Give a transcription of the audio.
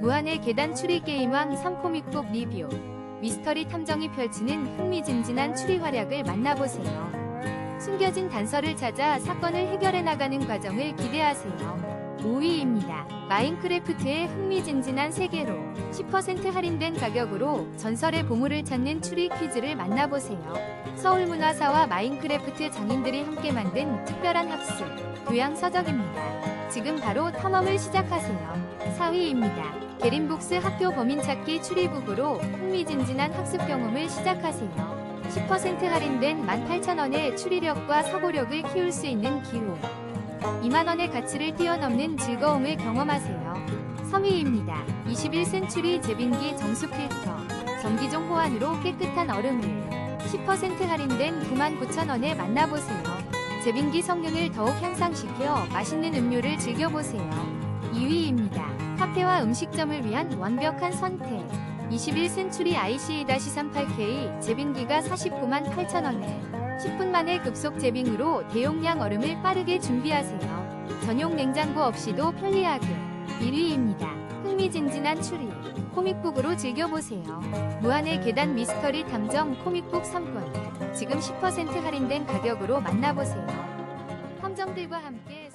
무한의 계단 추리 게임왕 3코믹북 리뷰 미스터리 탐정이 펼치는 흥미진진한 추리 활약을 만나보세요. 숨겨진 단서를 찾아 사건을 해결해 나가는 과정을 기대하세요. 5위입니다. 마인크래프트의 흥미진진한 세계로 10% 할인된 가격으로 전설의 보물을 찾는 추리 퀴즈를 만나보세요. 서울문화사와 마인크래프트 장인들이 함께 만든 특별한 학습, 교양 서적입니다. 지금 바로 탐험을 시작하세요. 4위입니다. 게린북스 학교 범인 찾기 추리북으로 흥미진진한 학습 경험을 시작하세요. 10% 할인된 18,000원의 추리력과 사고력을 키울 수 있는 기호. 2만원의 가치를 뛰어넘는 즐거움을 경험하세요. 3위입니다. 21센츄리 제빙기 정수 필터. 전기종 호환으로 깨끗한 얼음을 10% 할인된 99,000원에 만나보세요. 제빙기 성능을 더욱 향상시켜 맛있는 음료를 즐겨보세요. 2위입니다. 카페와 음식점을 위한 완벽한 선택. 21센츄리 ICA-38K 제빙기가 49만 8천원에 10분 만에 급속 제빙으로 대용량 얼음을 빠르게 준비하세요. 전용 냉장고 없이도 편리하게 1위입니다. 흥미진진한 추리 코믹북으로 즐겨보세요. 무한의 계단 미스터리 탐정 코믹북 3권 지금 10% 할인된 가격으로 만나보세요. 탐정들과 함께